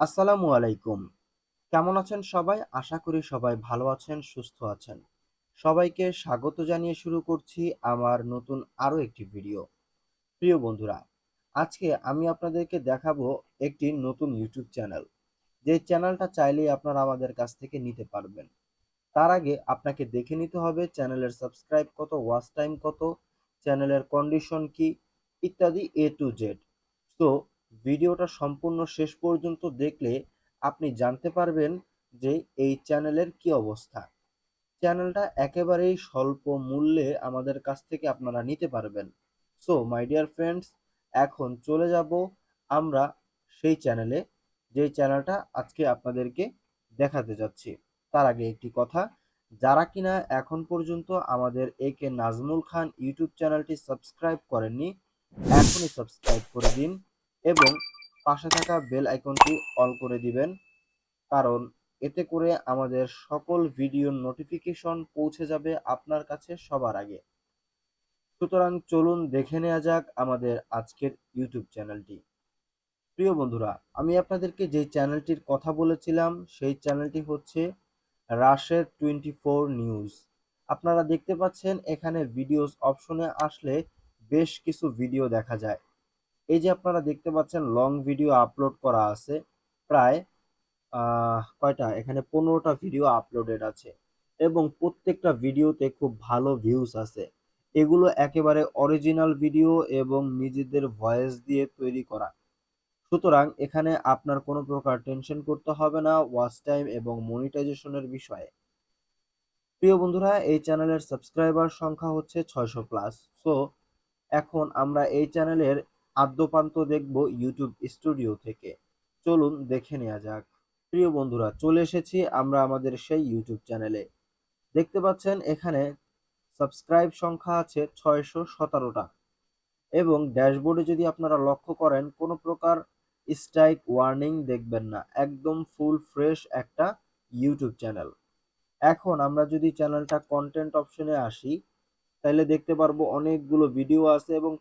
আসসালামু আলাইকুম। কেমন আছেন সবাই? আশা করি সবাই ভালো আছেন, সুস্থ আছেন। সবাইকে স্বাগত জানিয়ে শুরু করছি আমার নতুন আরও একটি ভিডিও। প্রিয় বন্ধুরা, আজকে আমি আপনাদেরকে দেখাবো একটি নতুন ইউটিউব চ্যানেল। যে চ্যানেলটা চাইলেই আপনারা আমাদের কাছ থেকে নিতে পারবেন। তার আগে আপনাকে দেখে নিতে হবে চ্যানেলের সাবস্ক্রাইব কত, ওয়াচ টাইম কত, চ্যানেলের কন্ডিশন কি, ইত্যাদি এ টু জেড তো ভিডিওটা সম্পূর্ণ শেষ পর্যন্ত দেখলে আপনি জানতে পারবেন যে এই চ্যানেলের কি অবস্থা। চ্যানেলটা একেবারেই স্বল্প মূল্যে আমাদের কাছ থেকে আপনারা নিতে পারবেন। সো মাই ডিয়ার ফ্রেন্ডস এখন চলে যাব আমরা সেই চ্যানেলে যেই চ্যানেলটা আজকে আপনাদেরকে দেখাতে যাচ্ছি। তার আগে একটি কথা, যারা কিনা এখন পর্যন্ত আমাদের A K Nazmul Khan YouTube চ্যানেলটি সাবস্ক্রাইব করেননি, এখনই সাবস্ক্রাইব করে দিন। এবং পাশে থাকা বেল আইকনটি অল করে দিবেন, কারণ এতে করে আমাদের সকল ভিডিওর নোটিফিকেশন পৌঁছে যাবে আপনার কাছে সবার আগে। সুতরাং চলুন দেখে নেওয়া যাক আমাদের আজকের ইউটিউব চ্যানেলটি। প্রিয় বন্ধুরা, আমি আপনাদেরকে যে চ্যানেলটির কথা বলেছিলাম, সেই চ্যানেলটি হচ্ছে রাশেদ টোয়েন্টি ফোর নিউজ। আপনারা দেখতে পাচ্ছেন এখানে ভিডিওস অপশনে আসলে বেশ কিছু ভিডিও দেখা যায়। এই যে আপনারা দেখতে পাচ্ছেন লং ভিডিও আপলোড করা আছে। প্রায় কয়টা? এখানে পনেরোটা ভিডিও আপলোডেড আছে। এবং প্রত্যেকটা ভিডিওতে খুব ভালো ভিউজ আছে। এগুলো একেবারে অরিজিনাল ভিডিও এবং নিজেদের ভয়েস দিয়ে তৈরি করা। সুতরাং এখানে আপনার কোনো প্রকার টেনশন করতে হবে না ওয়াচ টাইম এবং মনিটাইজেশনের বিষয়ে। প্রিয় বন্ধুরা, এই চ্যানেলের সাবস্ক্রাইবার সংখ্যা হচ্ছে ছয়শো প্লাস সো এখন আমরা এই চ্যানেলের আদ্যপান্ত দেখব ইউটিউব স্টুডিও থেকে। চলুন দেখে নেওয়া যাক। প্রিয় বন্ধুরা, চলে এসেছি আমরা আমাদের সেই ইউটিউব চ্যানেলে দেখতে পাচ্ছেন, এখানে সাবস্ক্রাইব সংখ্যা আছে ছয়শো সতেরোটা। এবং ড্যাশবোর্ডে যদি আপনারা লক্ষ্য করেন, কোনো প্রকার স্ট্রাইক ওয়ার্নিং দেখবেন না। একদম ফুল ফ্রেশ একটা ইউটিউব চ্যানেল এখন আমরা যদি চ্যানেলটা কন্টেন্ট অপশনে আসি, তাহলে দেখতে পারব অনেকগুলো ভিডিও আছে এবং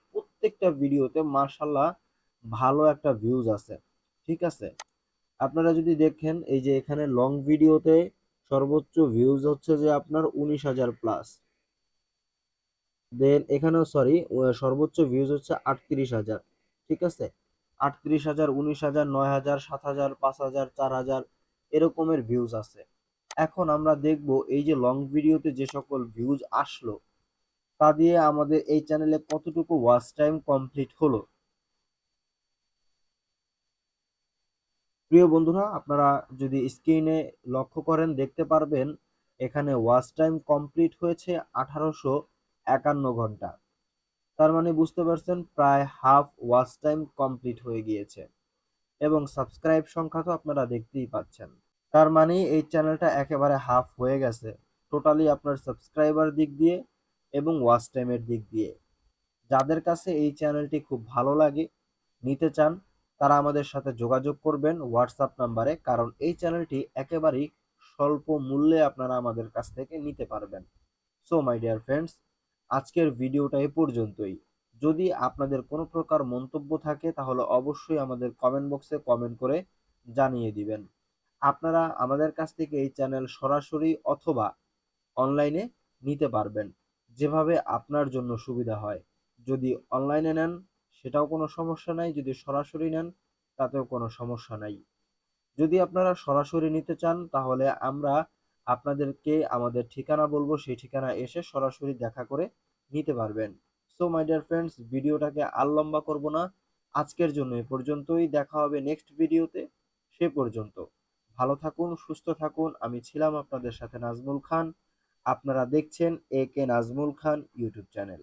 প্রত্যেকটা ভিডিওতে মার্শাল্লাহ ভালো একটা ভিউজ আছে, ঠিক আছে? আপনারা যদি দেখেন, এই যে এখানে লং ভিডিওতে সর্বোচ্চ ভিউজ হচ্ছে যে আপনার উনিশ হাজার প্লাস দেন এখানেও সরি সর্বোচ্চ ভিউজ হচ্ছে আটত্রিশ হাজার, ঠিক আছে? আটত্রিশ হাজার, উনিশ হাজার, নয় হাজার, সাত হাজার, পাঁচ হাজার, চার হাজার এরকমের ভিউজ আছে। এখন আমরা দেখব এই যে লং ভিডিওতে যে সকল ভিউজ আসলো তা দিয়ে আমাদের এই চ্যানেলে কতটুকু ওয়াচ টাইম কমপ্লিট হলো? প্রিয় বন্ধুরা, আপনারা যদি স্ক্রিনে লক্ষ্য করেন, দেখতে পারবেন এখানে ওয়াচ টাইম কমপ্লিট হয়েছে আঠারোশো একান্ন ঘণ্টা। তার মানে বুঝতে পারছেন, প্রায় হাফ ওয়াচ টাইম কমপ্লিট হয়ে গিয়েছে। এবং সাবস্ক্রাইব সংখ্যা তো আপনারা দেখতেই পাচ্ছেন। তার মানে এই চ্যানেলটা একেবারে হাফ হয়ে গেছে। টোটালি আপনার সাবস্ক্রাইবার দিক দিয়ে এবং ওয়াচ টাইমের দিক দিয়ে। যাদের কাছে এই চ্যানেলটি খুব ভালো লাগে, নিতে চান, তারা আমাদের সাথে যোগাযোগ করবেন হোয়াটসঅ্যাপ নাম্বারে কারণ এই চ্যানেলটি একেবারেই স্বল্প মূল্যে আপনারা আমাদের কাছ থেকে নিতে পারবেন। সো মাই ডিয়ার ফ্রেন্ডস আজকের ভিডিওটা এ পর্যন্তই। যদি আপনাদের কোনো প্রকার মন্তব্য থাকে, তাহলে অবশ্যই আমাদের কমেন্ট বক্সে কমেন্ট করে জানিয়ে দিবেন। আপনারা আমাদের কাছ থেকে এই চ্যানেল সরাসরি অথবা অনলাইনে নিতে পারবেন। যেভাবে আপনার জন্য সুবিধা হয়। যদি অনলাইনে নেন, সেটাও কোনো সমস্যা নাই। যদি সরাসরি নেন, তাতেও কোনো সমস্যা নাই। যদি আপনারা সরাসরি নিতে চান, তাহলে আমরা আপনাদেরকে আমাদের ঠিকানা বলব। সেই ঠিকানা এসে সরাসরি দেখা করে নিতে পারবেন। সো মাই ডিয়ার ফ্রেন্ডস ভিডিওটাকে আর লম্বা করব না। আজকের জন্য এ পর্যন্তই। দেখা হবে নেক্সট ভিডিওতে। সে পর্যন্ত। ভালো থাকুন, সুস্থ থাকুন। আমি ছিলাম আপনাদের সাথে নাজমুল খান। আপনারা দেখছেন A K Nazmul Khan YouTube channel.